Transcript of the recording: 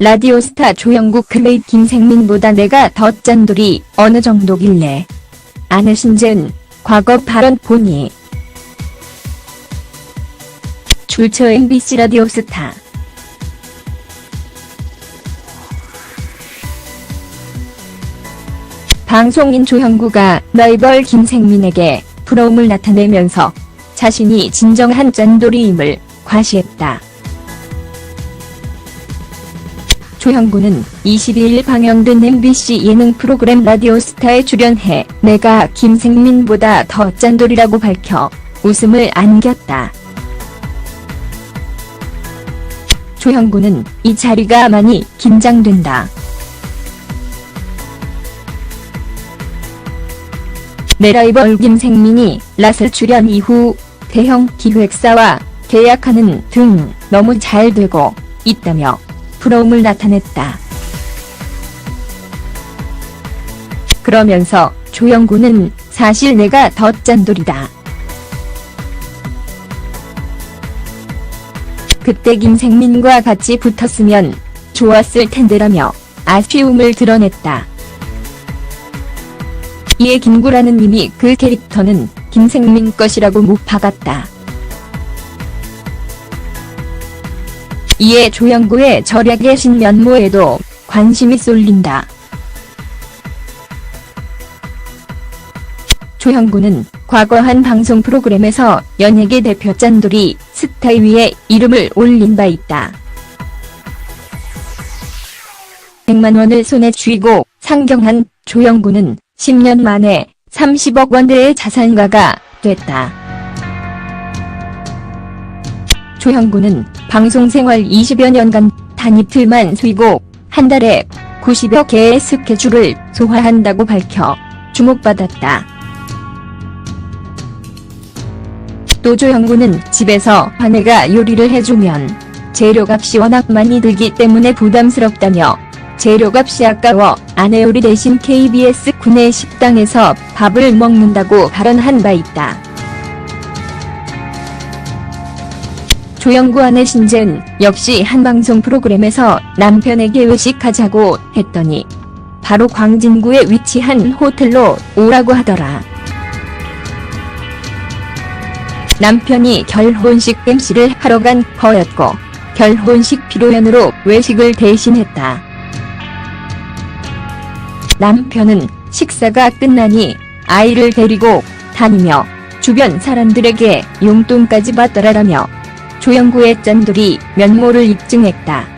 라디오스타 조영국 클레이 김생민보다 내가 더 짠돌이 어느 정도길래. 아내 신재은 과거 발언 보니. 출처 MBC 라디오스타. 방송인 조형구가 라이벌 김생민에게 부러움을 나타내면서 자신이 진정한 짠돌이임을 과시했다. 조형구는 22일 방영된 MBC 예능 프로그램 라디오스타에 출연해 내가 김생민보다 더 짠돌이라고 밝혀 웃음을 안겼다. 조형구는 이 자리가 많이 긴장된다. 내 라이벌 김생민이 라셀 출연 이후 대형 기획사와 계약하는 등 너무 잘 되고 있다며 부러움을 나타냈다. 그러면서 조영구는 사실 내가 더 짠돌이다. 그때 김생민과 같이 붙었으면 좋았을 텐데라며 아쉬움을 드러냈다. 이에 김구라는 님이 그 캐릭터는 김생민 것이라고 못 박았다. 이에 조영구의 절약의 신면모에도 관심이 쏠린다. 조영구는 과거 한 방송 프로그램에서 연예계 대표 짠돌이 스타이 위에 이름을 올린 바 있다. 100만 원을 손에 쥐고 상경한 조영구는 10년 만에 30억 원대의 자산가가 됐다. 조형구는 방송 생활 20여 년간 단 이틀만 쉬고 한 달에 90여 개의 스케줄을 소화한다고 밝혀 주목받았다. 또 조형구는 집에서 아내가 요리를 해주면 재료값이 워낙 많이 들기 때문에 부담스럽다며 재료값이 아까워 아내 요리 대신 KBS 구내 식당에서 밥을 먹는다고 발언한 바 있다. 조영구 아내 신재은 역시 한 방송 프로그램에서 남편에게 외식하자고 했더니 바로 광진구에 위치한 호텔로 오라고 하더라. 남편이 결혼식 MC를 하러 간 거였고 결혼식 피로연으로 외식을 대신했다. 남편은 식사가 끝나니 아이를 데리고 다니며 주변 사람들에게 용돈까지 받더라라며 조영구의 짠돌이 면모를 입증했다.